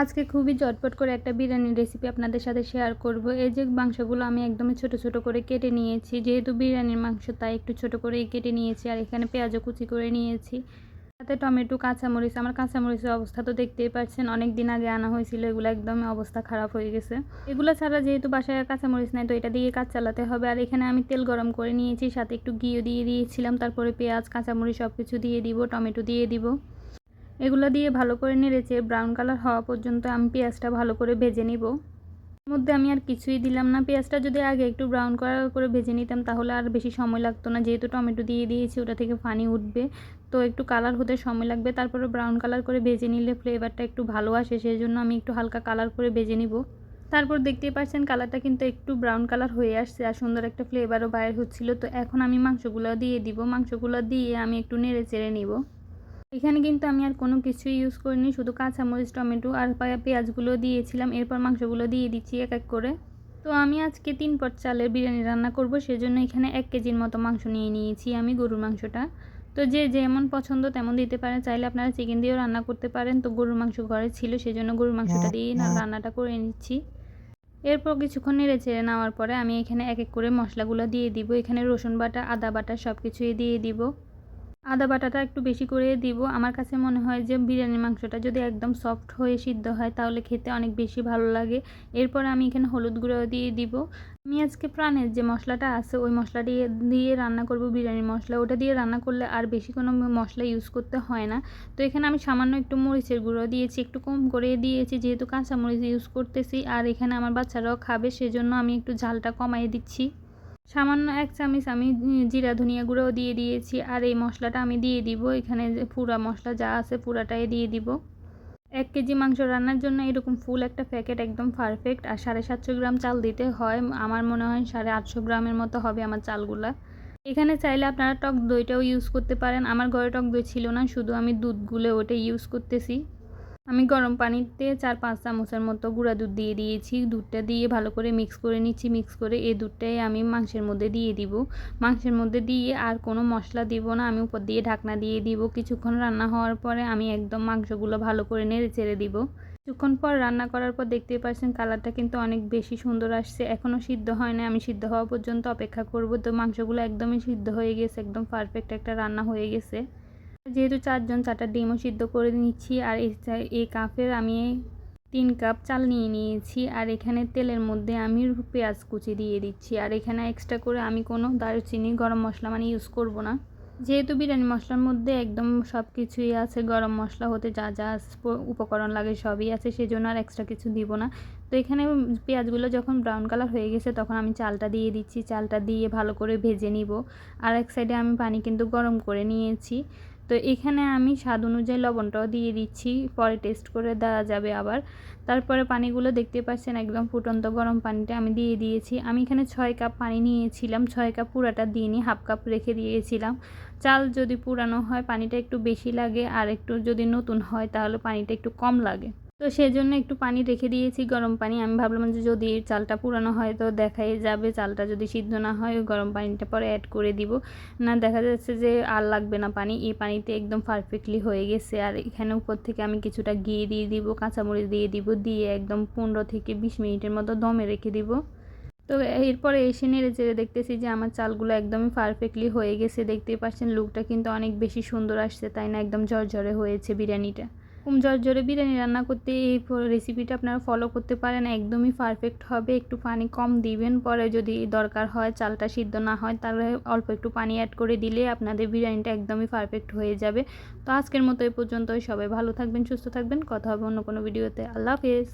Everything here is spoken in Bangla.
আজকে খুবই চটপট করে একটা বিরিয়ানির রেসিপি আপনাদের সাথে শেয়ার করব। এই যে মাংসগুলো আমি একদমই ছোট ছোট করে কেটে নিয়েছি, যেহেতু বিরিয়ানির মাংস তাই একটু ছোট করে কেটে নিয়েছি আর এখানে পেঁয়াজও কুচি করে নিয়েছি। সাথে টমেটো, কাঁচামরিচ, আমার কাঁচামরিচের অবস্থা তো দেখতেই পাচ্ছেন অনেক দিন আগে আনা হয়েছিল, এগুলো একদমই অবস্থা খারাপ হয়ে গেছে। এগুলো ছাড়া যেহেতু বাসায় কাঁচামরিচ নাই, তো এটা দিয়ে কাজ চালাতে হবে। আর এখানে আমি তেল গরম করে নিয়েছি, সাথে একটু ঘিও দিয়ে দিয়েছিলাম, তারপরে পেঁয়াজ, কাঁচামরিচ সব কিছু দিয়ে দিব, টমেটো দিয়ে দিব। এগুলো দিয়ে ভালো করে নেড়েছে ব্রাউন কালার হওয়া পর্যন্ত আমি পেঁয়াজটা ভালো করে ভেজে নিব। মধ্যে আমি আর কিছুই দিলাম না। পেঁয়াজটা যদি আগে একটু ব্রাউন কালার করে ভেজে নিতাম তাহলে আর বেশি সময় লাগতো না। যেহেতু টমেটো দিয়ে দিয়েছি, ওটা থেকে পানি উঠবে। তো একটু কালার হতে সময় লাগবে। তারপরে ব্রাউন কালার করে ভেজে নিলে ফ্লেভারটা একটু ভালো আসে সেই জন্য আমি একটু হালকা কালার করে ভেজে নিব। তারপর দেখতেই পাচ্ছেন কালারটা কিন্তু একটু ব্রাউন কালার হয়ে আসছে আর সুন্দর একটা ফ্লেভারও বাইর হচ্ছিল। তো এখন আমি মাংসগুলো দিয়ে দিব। মাংসগুলো দিয়ে আমি একটু নেড়ে চেড়ে নিব। এখানে কিন্তু আমি আর কোনো কিছুই ইউজ করিনি শুধু কাঁচামরিচ টমেটো আর পেঁয়াজগুলো দিয়েছিলাম এরপর মাংসগুলো দিয়ে দিচ্ছি এক এক করে। তো আমি আজকে তিন পট চালের বিরিয়ানি রান্না করব সেজন্য এখানে এক কেজির মতো মাংস নিয়ে নিয়েছি আমি গরুর মাংসটা। তো যে যেমন পছন্দ তেমন দিতে পারেন চাইলে আপনারা চিকেন দিয়েও রান্না করতে পারেন। তো গরুর মাংস ঘরে ছিল সেজন্য গরুর মাংসটা দিয়ে না রান্নাটা করে নিচ্ছি। এরপর কিছুক্ষণ নেড়ে চেড়ে নেওয়ার পরে আমি এখানে এক এক করে মশলাগুলো দিয়ে দিব। এখানে রসুন বাটা আদা বাটা সব কিছুই দিয়ে দিব। আদা বাটাটা একটু বেশি করে দিব। আমার কাছে মনে হয় যে বিরিয়ানির মাংসটা যদি একদম সফট হয়ে সিদ্ধ হয় তাহলে খেতে অনেক বেশি ভালো লাগে। এরপর আমি এখানে হলুদ গুঁড়ো দিয়ে দিব। আমি আজকে প্রাণের যে মশলাটা আছে ওই মশলা দিয়ে দিয়ে রান্না করব বিরিয়ানির মশলা। ওটা দিয়ে রান্না করলে আর বেশি কোনো মশলা ইউজ করতে হয় না। তো এখানে আমি সামান্য একটু মরিচের গুঁড়ো দিয়েছি, একটু কম করে দিয়েছি যেহেতু কাঁচা মরিচ ইউজ করতেছি। আর এখানে আমার বাচ্চারাও খাবে, সেজন্য আমি একটু ঝালটা কমাই দিচ্ছি। সামান্য এক চামচ আমি জিরা ধনিয়া গুঁড়োও দিয়ে দিয়েছি। আর এই মশলাটা আমি দিয়ে দিব। এখানে পুরা মশলা যা আছে পুরাটাই দিয়ে দিব। এক কেজি মাংস রান্নার জন্য এরকম ফুল একটা প্যাকেট একদম পারফেক্ট আর সাড়ে সাতশো গ্রাম চাল দিতে হয়। আমার মনে হয় সাড়ে আটশো গ্রামের মতো হবে আমার চালগুলা। এখানে চাইলে আপনারা টক দইটাও ইউজ করতে পারেন। আমার ঘরে টক দই ছিল না, শুধু আমি দুধ গুলে ওটা ইউজ করতেছি। আমি গরম পানিতে চার পাঁচ চামচের মতো গুঁড়া দুধ দিয়ে দিয়েছি। দুধটা দিয়ে ভালো করে মিক্স করে নিচ্ছি মিক্স করে এই দুধটাই আমি মাংসের মধ্যে দিয়ে দিব। মাংসের মধ্যে দিয়ে আর কোনো মশলা দিব না, আমি উপর দিয়ে ঢাকনা দিয়ে দিব। কিছুক্ষণ রান্না হওয়ার পরে আমি একদম মাংসগুলো ভালো করে নেড়ে চেড়ে দিব। কিছুক্ষণ পর রান্না করার পর দেখতে পাচ্ছেন কালারটা কিন্তু অনেক বেশি সুন্দর আসছে। এখনও সিদ্ধ হয় না আমি সিদ্ধ হওয়া পর্যন্ত অপেক্ষা করব। তো মাংসগুলো একদমই সিদ্ধ হয়ে গেছে, একদম পারফেক্ট একটা রান্না হয়ে গেছে। যেহেতু চারজন, চারটা ডিমও সিদ্ধ করে নিচ্ছি। আর এই কাপের আমি তিন কাপ চাল নিয়ে নিয়েছি। আর এখানে তেলের মধ্যে আমি পেঁয়াজ কুচি দিয়ে দিচ্ছি। আর এখানে এক্সট্রা করে আমি কোনো দারুচিনি, গরম মশলা মানে ইউজ করব না। যেহেতু বিরিয়ানি মশলার মধ্যে একদম সব কিছুই আছে, গরম মশলা হতে যা যা উপকরণ লাগে সবই আছে সেই জন্য আর এক্সট্রা কিছু দিব না। তো এখানে পেঁয়াজগুলো যখন ব্রাউন কালার হয়ে গেছে, তখন আমি চালটা দিয়ে দিচ্ছি। চালটা দিয়ে ভালো করে ভেজে নিব। আর এক সাইডে আমি পানি কিন্তু গরম করে নিয়েছি। তো এখানে আমি স্বাদ অনুযায়ী লবণটাও দিয়ে দিচ্ছি, পরে টেস্ট করে দেওয়া যাবে আবার। তারপরে পানিগুলো দেখতে পাচ্ছেন একদম ফুটন্ত গরম পানিটা আমি দিয়ে দিয়েছি। আমি এখানে ছয় কাপ পানি নিয়েছিলাম, ছয় কাপ পুরাটা দিয়ে নিই হাফ কাপ রেখে দিয়েছিলাম। চাল যদি পুরানো হয়, পানিটা একটু বেশি লাগে, আর একটু যদি নতুন হয়, তাহলে পানিটা একটু কম লাগে। তো সেজন্য একটু পানি রেখে দিয়েছি, গরম পানি। আমি ভাবলাম যে যদি চালটা পুরানো হয় তো দেখাই যাবে, চালটা যদি সিদ্ধ না হয় গরম পানিটা পরে অ্যাড করে দিব। না, দেখা যাচ্ছে যে আর লাগবে না পানি। এই পানিতে একদম পারফেক্টলি হয়ে গেছে। আর এখানে উপর থেকে আমি কিছুটা ঘি দিয়ে দিব, কাঁচামরিচ দিয়ে দিব, দিয়ে একদম পনেরো থেকে বিশ মিনিটের মতো দমে রেখে দিব। তো এরপরে এসে নেড়ে চেড়ে দেখতেছি যে আমার চালগুলো একদমই পারফেক্টলি হয়ে গেছে। দেখতেই পাচ্ছেন লুকটা কিন্তু অনেক বেশি সুন্দর আসছে, তাই না? একদম ঝরঝরে হয়েছে বিরিয়ানিটা। এরকম জর্জরে বিরিয়ানি রান্না করতে এই রেসিপিটা আপনারা ফলো করতে পারেন, একদমই পারফেক্ট হবে। একটু পানি কম দিবেন, পরে যদি দরকার হয়, চালটা সিদ্ধ না হয়, তাহলে অল্প একটু পানি অ্যাড করে দিলে আপনাদের বিরিয়ানিটা একদমই পারফেক্ট হয়ে যাবে। তো আজকের মতো এই পর্যন্তই, সবাই ভালো থাকবেন, সুস্থ থাকবেন। কথা হবে অন্য কোনো ভিডিওতে আল্লাহ হাফেজ।